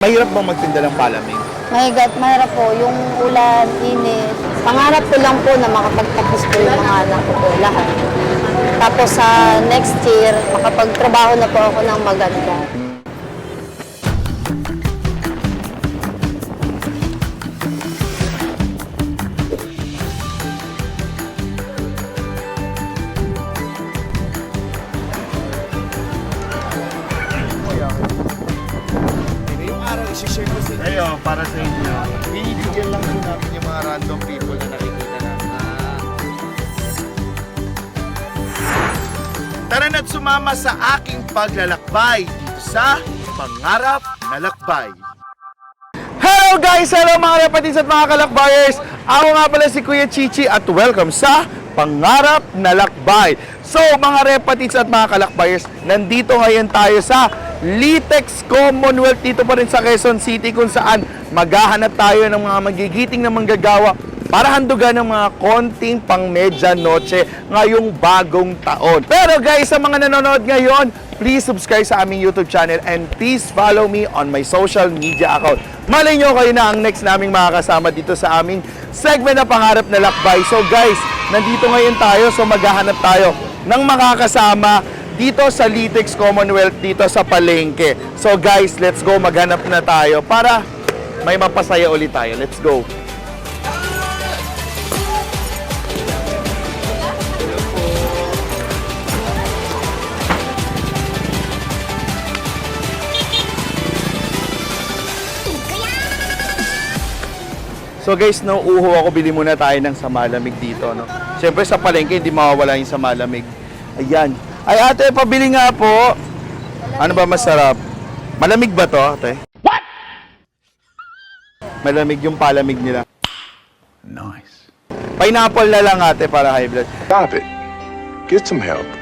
Mahirap bang magtinda ng palamig? Mahigat, mahirap po. Yung ulan, init. Pangarap ko lang po na makapagtapos po yung mga anak ko po lahat. Tapos sa next year, makapagtrabaho na po ako ng maganda. Araw, isi-share ko sa inyo. Ayo, para sa inyo. Binibigyan lang po namin yung mga random people na nakikita namin. Tara na't sumama sa aking paglalakbay dito sa Pangarap na Lakbay. Hello guys! Hello mga kapatid at mga kalakbayers! Ako nga pala si Kuya Chichi at welcome sa Pangarap na Lakbay. So mga repatids at mga kalakbayers, nandito ngayon tayo sa Litex Commonwealth dito pa rin sa Quezon City kung saan maghahanap tayo ng mga magigiting na manggagawa para handugan ng mga konting pang noche ngayong bagong taon. Pero guys, sa mga nanonood ngayon, please subscribe sa aming YouTube channel and please follow me on my social media account. Malay nyo kayo na ang next naming makakasama dito sa aming segment na pangarap na lakbay. So guys, nandito ngayon tayo so maghahanap tayo ng makakasama dito sa Litex Commonwealth dito sa Palengke. So guys, let's go maghanap na tayo para may mapasaya ulit tayo. Let's go. So guys, no, uho ako, bili muna tayo ng samalamig dito, no. Siyempre sa palengke, hindi mawawala yung samalamig. Ayan. Ay ate, pabili nga po. Ano ba masarap? Malamig ba to, ate? What? Malamig yung palamig nila. Nice. Pineapple na lang ate para high blood. Stop it. Get some help.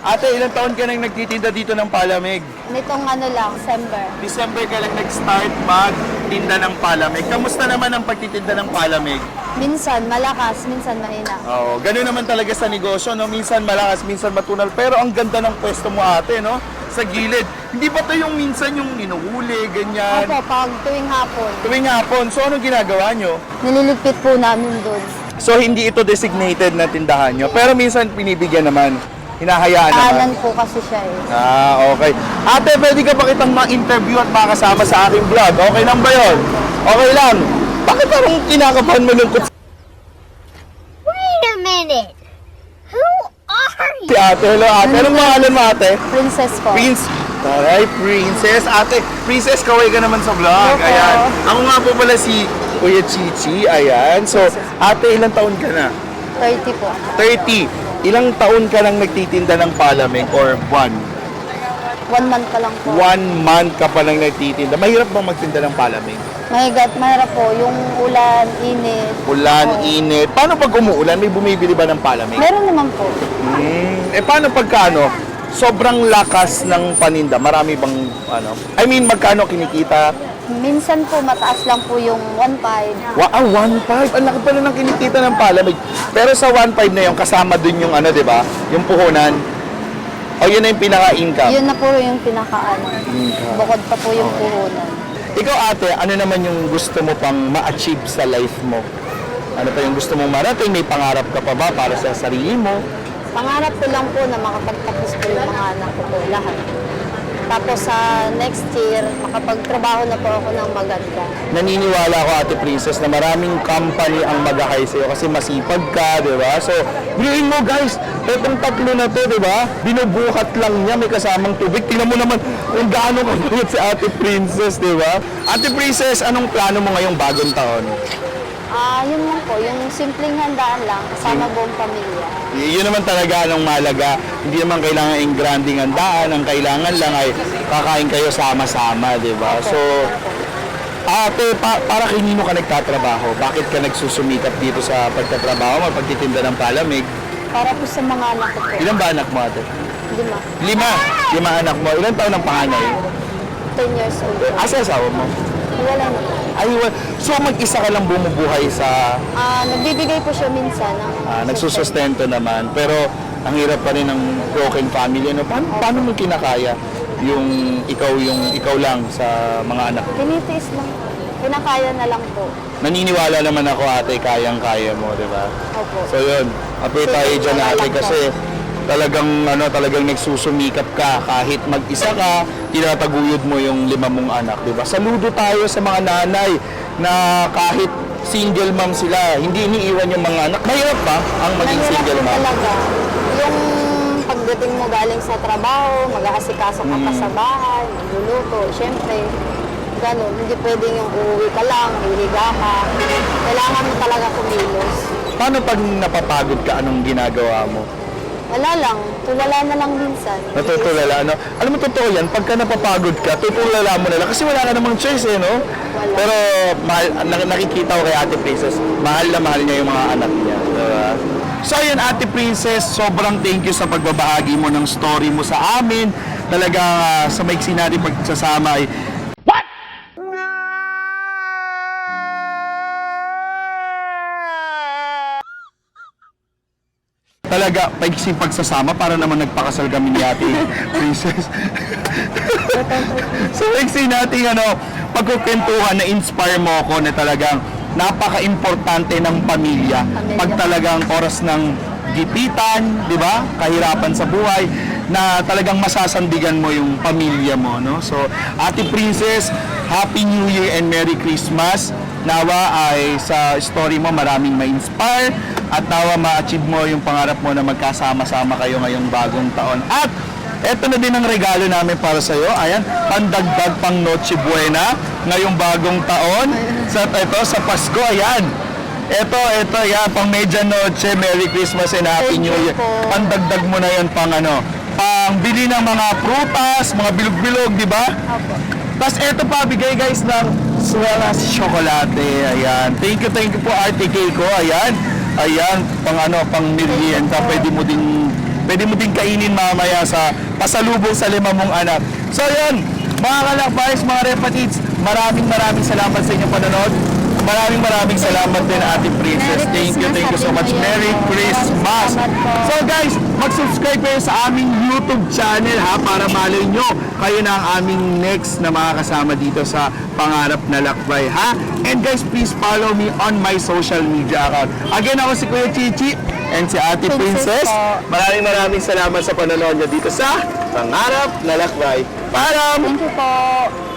Ate, ilang taon ka nang nagtitinda dito ng palamig? Nitong ano lang, December. December ka lang nag-start magtinda ng palamig. Kamusta naman ang pagtitinda ng palamig? Minsan malakas, minsan mahina. Oo, ganun naman talaga sa negosyo, no? Minsan malakas, minsan matunal. Pero ang ganda ng pwesto mo ate, no? Sa gilid. Hindi ba to yung minsan yung inuhuli, ganyan? Opo, pag tuwing hapon, Tuwing hapon, so anong ginagawa nyo? nililigpit po namin doon. So hindi ito designated na tindahan nyo, pero minsan pinibigyan naman. Hinahayaan naman. Tahanan po kasi siya eh. Ah, okay. Ate, pwede ka ba kitang ma-interview at makasama sa aking vlog? Okay lang ba yon? Okay lang. Bakit parang kinakabahan malungkot Wait a minute. Who are you? ate? Hello ate. Anong pangalan mo ate? Princess po. Prince. Taray, Princess. Ate, Princess, kaway ka naman sa vlog. Opo. Ayan. Ako nga po pala si Kuya Chichi. Ayan. So, ate, ilang taon ka na? 30 po. 30. Ilang taon ka lang nagtitinda ng palamig or buwan? One month pa lang po. One month ka pa lang nagtitinda. Mahirap bang magtinda ng palamig? Mahigat, mahirap po. Yung ulan, init. Ulan, Oo. init. Paano pag umuulan? May bumibili ba ng palamig? Meron naman po. Hmm. Eh, paano pagka ano? Sobrang lakas ng paninda. Marami bang ano? I mean, magkano kinikita? Minsan po, mataas lang po yung 1.5. Wa ah, 1.5. Ang laki pala ng kinikita ng palamig. Pero sa 1.5 na yung kasama dun yung ano, di ba? Yung puhunan. O yun na yung pinaka-income. Yun na po yung pinakaano. Income. Bukod pa po yung puhunan. Ikaw ate, ano naman yung gusto mo pang ma-achieve sa life mo? Ano pa yung gusto mong marating? May pangarap ka pa ba para sa sarili mo? Pangarap ko lang po na makapagtapos po yung mga anak ko po lahat. Tapos sa next year, makapagtrabaho na po ako ng maganda. naniniwala ko Ate Princess na maraming company ang mag-hire sa'yo kasi masipag ka, di ba? So, biluin mo guys, itong tatlo na to, di ba? Binubuhat lang niya, may kasamang tubig. Tingnan mo naman kung gaano kabuhat si Ate Princess, di ba? Ate Princess, anong plano mo ngayong bagong taon? Ah, yun lang po, yung simpleng handaan lang, kasama buong pamilya. Y- yun naman talaga anong malaga. Hindi naman kailangan yung granding handaan. Ang kailangan lang ay kakain kayo sama-sama, di ba? So, ate, pa- para kanino ka nagtatrabaho? Bakit ka nagsusumikap dito sa pagtatrabaho mo, pagtitinda ng palamig? Para po sa mga anak ko po. Ilan ba anak mo, ate? Lima. Lima. Lima anak mo. Ilan taon ang panganay? 10 years old. Asa asawa mo? Wala na po. Ay, wa- so mag-isa ka lang bumubuhay sa Ah, nagbibigay po siya minsan ng Ah, nagsusustento naman. Pero ang hirap pa rin ng broken family. No? Paano, paano mo kinakaya? yung ikaw yung ikaw lang sa mga anak mo? Tinitiis lang. Pinakaya na lang po. Naniniwala naman ako ate, kayang-kaya mo, di ba? Opo. So yun, apay tayo dyan ate kasi talagang ano talagang nagsusumikap ka kahit mag-isa ka, tinataguyod mo yung lima mong anak, di ba? Saludo tayo sa mga nanay na kahit single mom sila, hindi iniiwan yung mga anak. Mahirap ba ang maging Mahirap single mom? talaga. Yung pagdating mo galing sa trabaho, mag-aasikaso ka Mm. pa sa bahay, magluluto, syempre, ganun. Hindi pwedeng yung uuwi ka lang, hihiga ka. Kailangan mo talaga kumilos. Paano pag napapagod ka, anong ginagawa mo? Wala lang, tulala na lang minsan. Natutulala, ano? Alam mo, totoo yan, pagka napapagod ka, tutulala mo na lang kasi wala ka namang choice, eh, no? Wala. Pero, mahal, na- nakikita ko kay Ate Princess, mahal na mahal niya yung mga anak niya. Diba? So, ayun, Ate Princess, sobrang thank you sa pagbabahagi mo ng story mo sa amin. Talaga, ah, sa maiksi natin pagsasama ay talaga paiksi pagsasama para naman nagpakasal kami ni Ate Princess. so paiksi natin ano, pagkukwentuhan na inspire mo ako na talagang napaka-importante ng pamilya. Pag talagang oras ng gipitan, di ba? Kahirapan sa buhay na talagang masasandigan mo yung pamilya mo, no? So, Ate Princess, Happy New Year and Merry Christmas. Nawa ay sa story mo maraming ma-inspire at nawa ma-achieve mo yung pangarap mo na magkasama-sama kayo ngayong bagong taon. At eto na din ang regalo namin para sa iyo. Ayan, pandagdag pang Noche Buena ngayong bagong taon. Sa ito sa Pasko, ayan. Ito, ito, yan, pang Medianoche, Merry Christmas and Happy Thank New Year. Pandagdag mo na yan pang ano, pang bili ng mga prutas, mga bilog-bilog, di ba? Tapos eto pa, bigay guys ng Swelas Chocolate. Ayan. Thank you, thank you po RTK ko. Ayan. Ayan, pang ano, pang merienda. Pwede mo din, pwede mo din kainin mamaya sa pasalubong sa lima mong anak. So yun, mga kalakbars, mga repatids, maraming maraming salamat sa inyong panonood. Maraming maraming salamat din Ate Princess. Thank you, thank you so much. Merry. Christmas. So guys, mag-subscribe kayo sa aming YouTube channel ha para malay nyo kayo na ang aming next na makakasama dito sa Pangarap na Lakbay ha. And guys, please follow me on my social media account. Again, ako si Kuya Chichi and si Ate Princess. Maraming maraming salamat sa panonood nyo dito sa Pangarap na Lakbay. Paalam! Thank you po.